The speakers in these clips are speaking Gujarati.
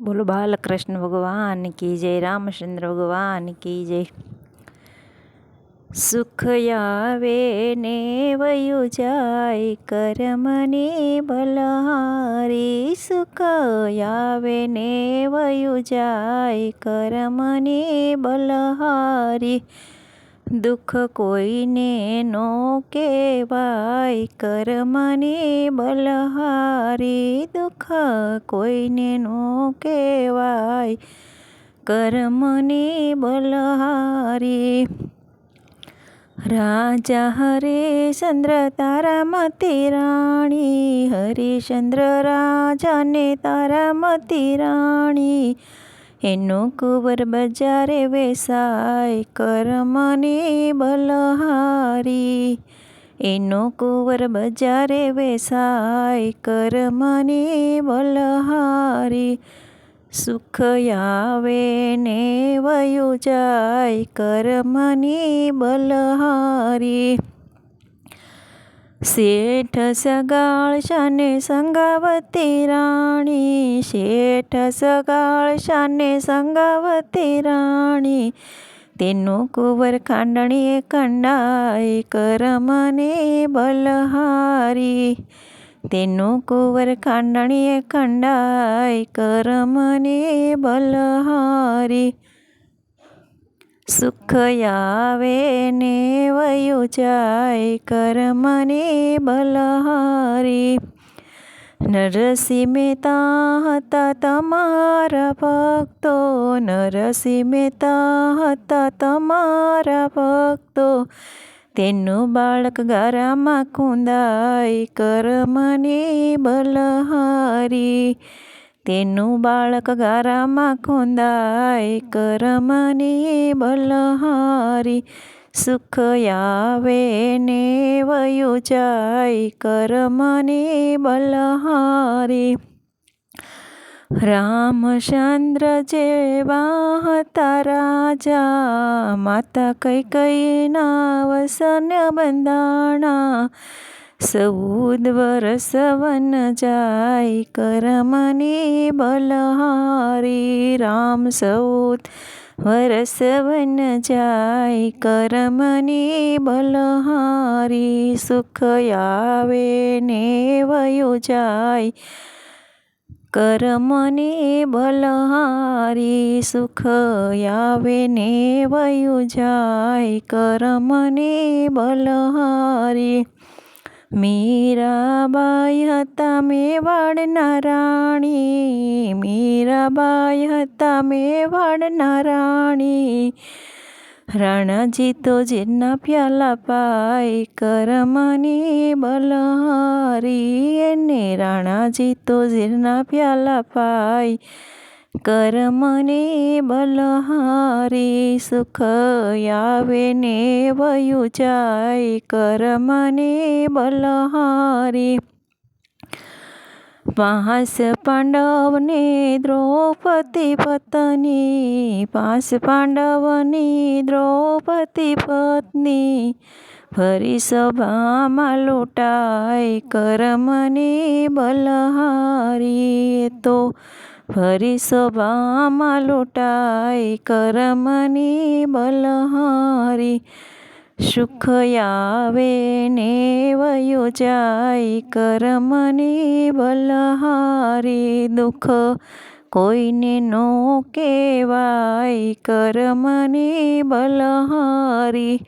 બોલો, બાલકૃષ્ણ ભગવાન કી જય, રામચંદ્ર ભગવાન કી જય. સુખ આવે ને વયુ જાય કરમની બલહારી. સુખ આવે ને વયુ જાય કરમની બલહારી. દુઃખ કોઈને નો કહેવાય કર્મને બલહારી દુઃખ કોઈને નો કહેવાય કર્મને બલહારી. રાજા હરિશ્ચંદ્ર તારામતી રાણી. હરિશ્ચંદ્ર રાજાને તારામતી રાણી. એનો કુંવર બજારે વેસાય, કરમને બલહારી. એનો કુંવર બજારે વેસાય, કરમને બલહારી. સુખ આવે ને વયું જાય, કર્મની બલહારી. શેઠ સગાળ શાને સંગાવતી રાણી, શેઠ સગાળ શાને સંગાવતી રાણી. તેનું કુંવર ખાંડણીએ કંડાય કરમને બલહારી. તેનું કુંવર ખાંડણીએ કંડાય કરમને બલહારી. સુખ આવે ને વયું જાય કર્મને બલહારી. નરસિંહ મહેતા હતા તમારા ભક્તો, નરસિંહ મહેતા હતા તમારા ભક્તો. તેનું બાળક ગારામાં કુંદાય કર્મને બલહારી. તેનું બાળક ગારામાં ખોંદાય કરમની બલહારી. સુખ આવે ને વયું જાય કરમની બલહારી. રામચંદ્ર જેવા હતા રાજા, માતા કઈ કઈના વસન બંધાણા. ચૌદ વરસ વન જાય કરમની બલહારી રામ સૌદ વરસ વન જાય કરમની બલહારી સુખ આવે ને વયો જાય કરમની બલહારી સુખ આવે ને વયું જાય કરમની બલહારી મીરાબાઈ હતા મેવાડના રાણી મીરાબાઈ હતા મેવાડના રાણી રાણાજી તો જેના પ્યાલા પાઈ, કરમની બલહારી. એને રાણાજી તો જેના પ્યાલા પાય કર્મને બલહારી સુખ આવે ને વયું જાય કર્મને બલહારી પાંચ પાંડવને દ્રૌપદી પત્ની પાંચ પાંડવની દ્રૌપદી પત્ની ફરી સભામાં લૂંટાય કર્મની બલહારી તો ફરી સભામાં લૂંટાઈ કરમની બલહારી. સુખ આવે ને વયો જાય કરમની બલહારી. દુઃખ કોઈને નો કહેવાય કરમની બલહારી.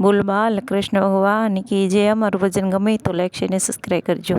બોલ બાલકૃષ્ણ ભગવાન કી જે અમારું ભજન ગમે તો લાઈક છે ને સબસ્ક્રાઈબ કરજો.